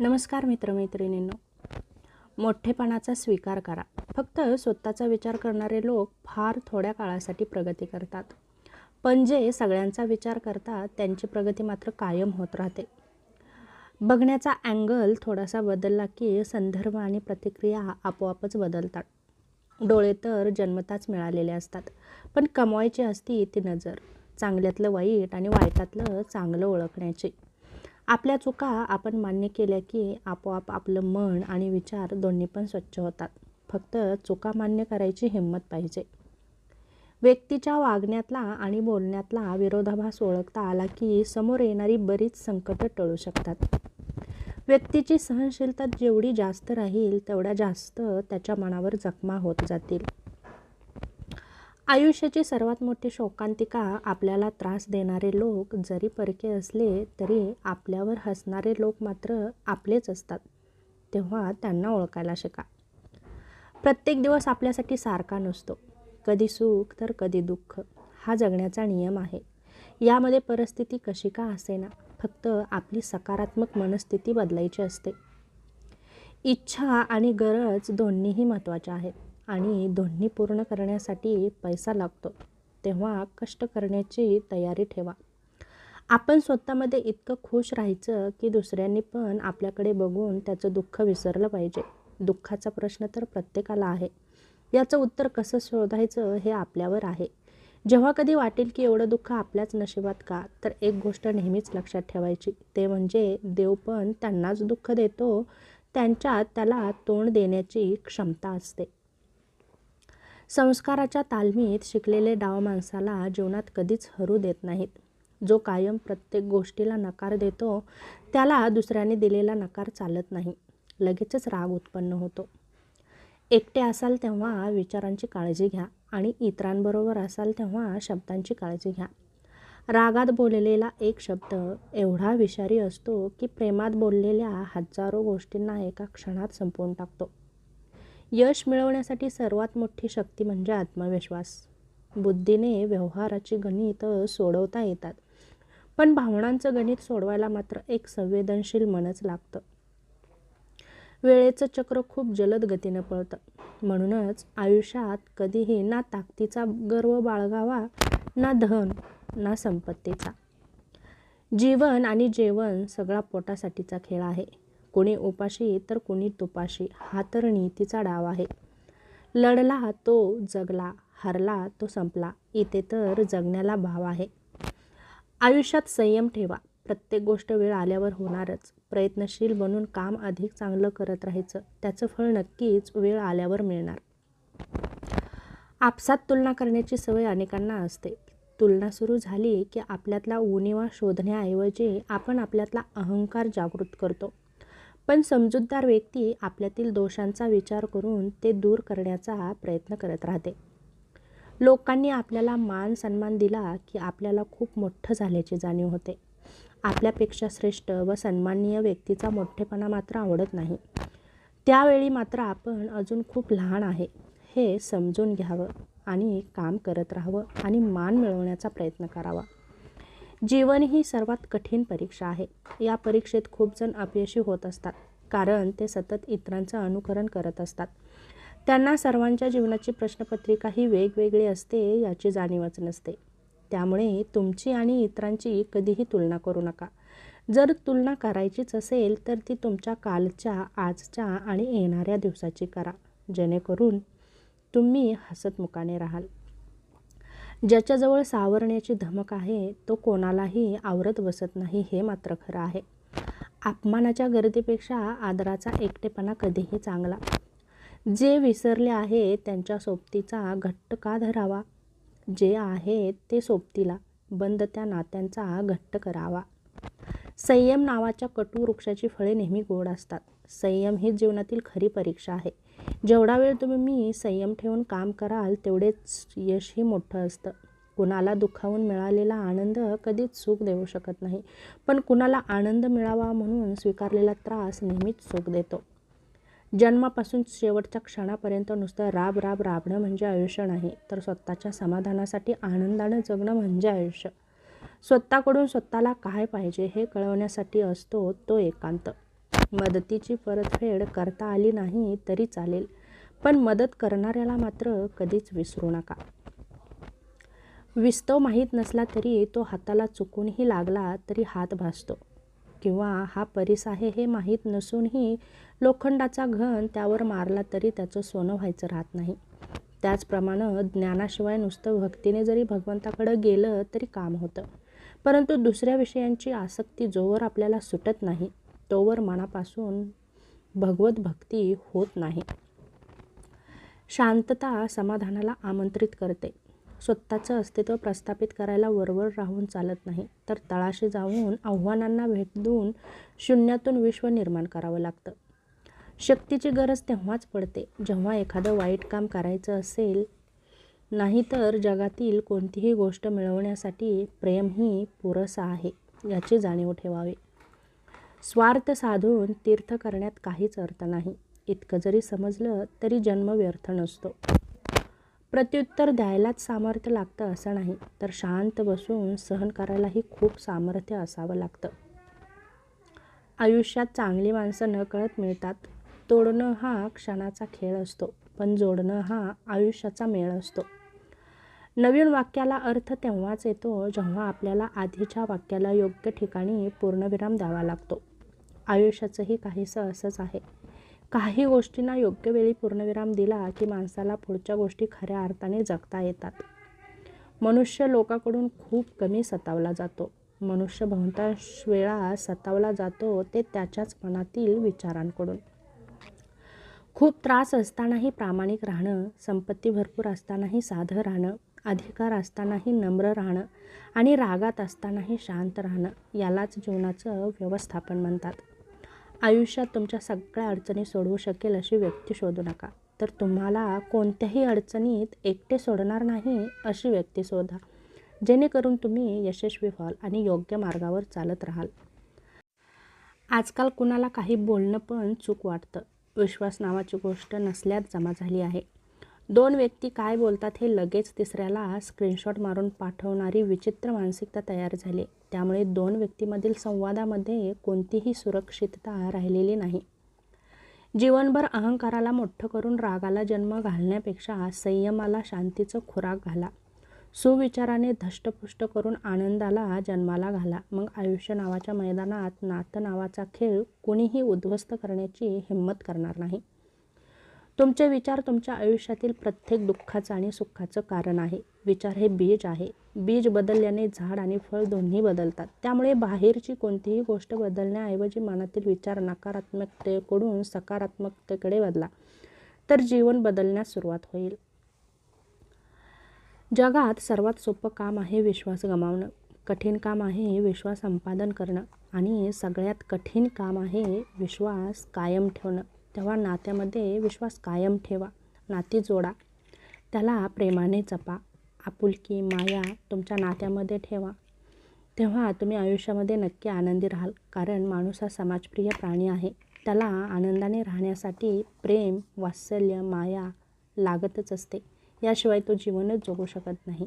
नमस्कार मित्रमैत्रिणींनो. मोठेपणाचा स्वीकार करा. फक्त स्वतःचा विचार करणारे लोक फार थोड्या काळासाठी प्रगती करतात. पण जे सगळ्यांचा विचार करतात त्यांची प्रगती मात्र कायम होत राहते. बघण्याचा अँगल थोडासा बदलला की संदर्भ आणि प्रतिक्रिया आपोआपच बदलतात. डोळे तर जन्मताच मिळालेले असतात. पण कमवायची असती ती नजर चांगल्यातलं वाईट आणि वाईटातलं चांगलं ओळखण्याची. आपल्या चुका आपण मान्य केल्या की आपोआप आपलं मन आणि विचार दोन्ही पण स्वच्छ होतात. फक्त चुका मान्य करायची हिंमत पाहिजे. व्यक्तीच्या वागण्यातला आणि बोलण्यातला विरोधाभास ओळखता आला की समोर येणारी बरीच संकटं टळू शकतात. व्यक्तीची सहनशीलता जेवढी जास्त राहील तेवढ्या जास्त त्याच्या मनावर जखमा होत जातील. आयुष्याची सर्वात मोठी शोकांतिका आपल्याला त्रास देणारे लोक जरी परके असले तरी आपल्यावर हसणारे लोक मात्र आपलेच असतात. तेव्हा त्यांना ओळखायला शिका. प्रत्येक दिवस आपल्यासाठी सारखा नसतो. कधी सुख तर कधी दुःख. हा जगण्याचा नियम आहे. यामध्ये परिस्थिती कशी का असेना? फक्त आपली सकारात्मक मनस्थिती बदलायची असते. इच्छा आणि गरज दोन्हीही महत्त्वाच्या आहेत. आणि दोन्ही पूर्ण करण्यासाठी पैसा लागतो. तेव्हा कष्ट करण्याची तयारी ठेवा. आपण स्वतःमध्ये इतकं खुश राहायचं की दुसऱ्यांनी पण आपल्याकडे बघून त्याचं दुःख विसरलं पाहिजे. दुःखाचा प्रश्न तर प्रत्येकाला आहे. याचं उत्तर कसं शोधायचं हे आपल्यावर आहे. जेव्हा कधी वाटेल की एवढं दुःख आपल्याच नशिबात का? तर एक गोष्ट नेहमीच लक्षात ठेवायची. ते म्हणजे देव पण त्यांनाच दुःख देतो. त्यांच्यात त्याला तोंड देण्याची क्षमता असते. संस्काराच्या तालमीत शिकलेले डाव माणसाला जीवनात कधीच हरू देत नाहीत. जो कायम प्रत्येक गोष्टीला नकार देतो त्याला दुसऱ्याने दिलेला नकार चालत नाही. लगेचच राग उत्पन्न होतो. एकटे असाल तेव्हा विचारांची काळजी घ्या आणि इतरांबरोबर असाल तेव्हा शब्दांची काळजी घ्या. रागात बोललेला एक शब्द एवढा विषारी असतो की प्रेमात बोललेल्या हजारो गोष्टींना एका क्षणात संपवून टाकतो. यश मिळवण्यासाठी सर्वात मोठी शक्ती म्हणजे आत्मविश्वास. बुद्धीने व्यवहाराची गणित सोडवता येतात. पण भावनांचं गणित सोडवायला मात्र एक संवेदनशील मनच लागतं. वेळेचं चक्र खूप जलद गतीनं पळतं. म्हणूनच आयुष्यात कधीही ना ताकदीचा गर्व बाळगावा ना धन ना संपत्तीचा. जीवन आणि जेवण सगळा पोटासाठीचा खेळ आहे. कोणी उपाशी तर कोणी तुपाशी. हा तर नीतीचा डाव आहे. लढला तो जगला हरला तो संपला. इथे तर जगण्याला भाव आहे. आयुष्यात संयम ठेवा. प्रत्येक गोष्ट वेळ आल्यावर होणारच. प्रयत्नशील बनून काम अधिक चांगलं करत राहायचं. त्याचं फळ नक्कीच वेळ आल्यावर मिळणार. आपसात तुलना करण्याची सवय अनेकांना असते. तुलना सुरू झाली की आपल्यातला उणिवा शोधण्याऐवजी आपण आपल्यातला अहंकार जागृत करतो. पण समजूतदार व्यक्ती आपल्यातील दोषांचा विचार करून ते दूर करण्याचा प्रयत्न करत राहते. लोकांनी आपल्याला मान सन्मान दिला की आपल्याला खूप मोठं झाल्याची जाणीव होते. आपल्यापेक्षा श्रेष्ठ व सन्माननीय व्यक्तीचा मोठेपणा मात्र आवडत नाही. त्यावेळी मात्र आपण अजून खूप लहान आहे. हे समजून घ्यावं आणि काम करत राहावं आणि मान मिळवण्याचा प्रयत्न करावा. जीवन ही सर्वात कठीण परीक्षा आहे. या परीक्षेत खूप जण अपयशी होत असतात कारण ते सतत इतरांचं अनुकरण करत असतात. त्यांना सर्वांच्या जीवनाची प्रश्नपत्रिका ही वेगवेगळी असते याची जाणीवच नसते. त्यामुळे तुमची आणि इतरांची कधीही तुलना करू नका. जर तुलना करायचीच असेल तर ती तुमच्या कालच्या आजच्या आणि येणाऱ्या दिवसाची करा. जेणेकरून तुम्ही हसतमुखाने राहाल. ज्याच्याजवळ सावरण्याची धमक आहे तो कोणालाही आवरत बसत नाही हे मात्र खरं आहे. अपमानाच्या गर्दीपेक्षा आदराचा एकटेपणा कधीही चांगला. जे विसरले आहे त्यांच्या सोबतीचा घट्ट का धरावा? जे आहे ते सोबतीला बंद त्या नात्यांचा घट्ट करावा. संयम नावाच्या कटू वृक्षाची फळे नेहमी गोड असतात. संयम ही जीवनातील खरी परीक्षा आहे. जेवढा वेळ तुम्ही मी संयम ठेवून काम कराल तेवढेच यशही मोठं असतं. कुणाला दुखावून मिळालेला आनंद कधीच सुख देऊ शकत नाही. पण कुणाला आनंद मिळावा म्हणून स्वीकारलेला त्रास नेहमीच सुख देतो. जन्मापासून शेवटच्या क्षणापर्यंत नुसतं राब राब राबणं म्हणजे आयुष्य नाही. तर स्वतःच्या समाधानासाठी आनंदानं जगणं म्हणजे आयुष्य. स्वतःकडून स्वतःला काय पाहिजे हे कळवण्यासाठी असतो तो एकांत. मदतीची परतफेड करता आली नाही तरी चालेल पण मदत करणाऱ्याला मात्र कधीच विसरू नका. विस्तव माहीत नसला तरी तो हाताला चुकूनही लागला तरी हात भासतो. किंवा हा परीस आहे हे माहीत नसूनही लोखंडाचा घन त्यावर मारला तरी त्याचं सोनं व्हायचं राहत नाही. त्याचप्रमाणे ज्ञानाशिवाय नुसतं भक्तीने जरी भगवंताकडं गेलं तरी काम होतं. परंतु दुसऱ्या विषयांची आसक्ती जोवर आपल्याला सुटत नाही. तोवर मनापासून भगवत भक्ती होत नाही. शांतता समाधानाला आमंत्रित करते. स्वतःचं अस्तित्व प्रस्थापित करायला वरवर राहून चालत नाही. तर तळाशी जाऊन आव्हानांना भेट देऊन शून्यातून विश्व निर्माण करावं लागतं. शक्तीची गरज तेव्हाच पडते जेव्हा एखादं वाईट काम करायचं असेल. नाहीतर जगातील कोणतीही गोष्ट मिळवण्यासाठी प्रेम ही पुरसा आहे याची जाणीव ठेवावी. स्वार्थ साधून तीर्थ करण्यात काहीच अर्थ नाही. इतकं जरी समजलं तरी जन्म व्यर्थ नसतो. प्रत्युत्तर द्यायलाच सामर्थ्य लागतं असं नाही तर शांत बसून सहन करायलाही खूप सामर्थ्य असावं लागतं. आयुष्यात चांगली माणसं नकळत मिळतात. तोडणं हा क्षणाचा खेळ असतो पण जोडणं हा आयुष्याचा मेळ असतो. नवीन वाक्याला अर्थ तेव्हाच येतो जेव्हा आपल्याला आधीच्या वाक्याला योग्य ठिकाणी पूर्णविराम द्यावा लागतो. आयुष्याचंही काहीसं असंच आहे. काही गोष्टींना योग्य वेळी पूर्णविराम दिला की माणसाला पुढच्या गोष्टी खऱ्या अर्थाने जगता येतात. मनुष्य लोकाकडून खूप कमी सतावला जातो. मनुष्य बहुतांश वेळा सतावला जातो ते त्याच्याच मनातील विचारांकडून. खूप त्रास असतानाही प्रामाणिक राहणं संपत्ती भरपूर असतानाही साधं राहणं अधिकार असतानाही नम्र राहणं आणि रागात असतानाही शांत राहणं यालाच जीवनाचं व्यवस्थापन म्हणतात. आयुष्यात तुमच्या सगळ्या अडचणी सोडवू शकेल अशी व्यक्ती शोधू नका. तर तुम्हाला कोणत्याही अडचणीत एकटे सोडणार नाही अशी व्यक्ती शोधा. जेणेकरून तुम्ही यशस्वी व्हाल आणि योग्य मार्गावर चालत राहाल. आजकाल कुणाला काही बोलणं पण चूक वाटतं. विश्वास नावाची गोष्ट नसल्यात जमा झाली आहे. दोन व्यक्ती काय बोलतात हे लगेच तिसऱ्याला स्क्रीनशॉट मारून पाठवणारी विचित्र मानसिकता तयार झाली. त्यामुळे दोन व्यक्तीमधील संवादामध्ये कोणतीही सुरक्षितता राहिलेली नाही. जीवनभर अहंकाराला मोठं करून रागाला जन्म घालण्यापेक्षा संयमाला शांतीचं खुराक घाला. सुविचाराने धष्टपुष्ट करून आनंदाला जन्माला घाला. मग आयुष्य नावाच्या मैदानात नातं नावाचा खेळ कुणीही उद्ध्वस्त करण्याची हिंमत करणार नाही. तुमचे विचार तुमच्या आयुष्यातील प्रत्येक दुःखाचं आणि सुखाचं कारण आहे. विचार हे बीज आहे. बीज बदलल्याने झाड आणि फळ दोन्ही बदलतात. त्यामुळे बाहेरची कोणतीही गोष्ट बदलण्याऐवजी मनातील विचार नकारात्मकतेकडून सकारात्मकतेकडे बदला तर जीवन बदलण्यास सुरुवात होईल. जगात सर्वात सोपं काम आहे विश्वास गमावणं. कठीण काम आहे विश्वास संपादन करणं. आणि सगळ्यात कठीण काम आहे विश्वास कायम ठेवणं. तेव्हा नात्यामध्ये विश्वास कायम ठेवा. नाती जोडा. त्याला प्रेमाने जपा. आपुलकी माया तुमच्या नात्यामध्ये ठेवा. तेव्हा तुम्ही आयुष्यामध्ये नक्की आनंदी राहाल. कारण माणूस हा समाजप्रिय प्राणी आहे. त्याला आनंदाने राहण्यासाठी प्रेम वात्सल्य माया लागतच असते. याशिवाय तो जीवनच जगू शकत नाही.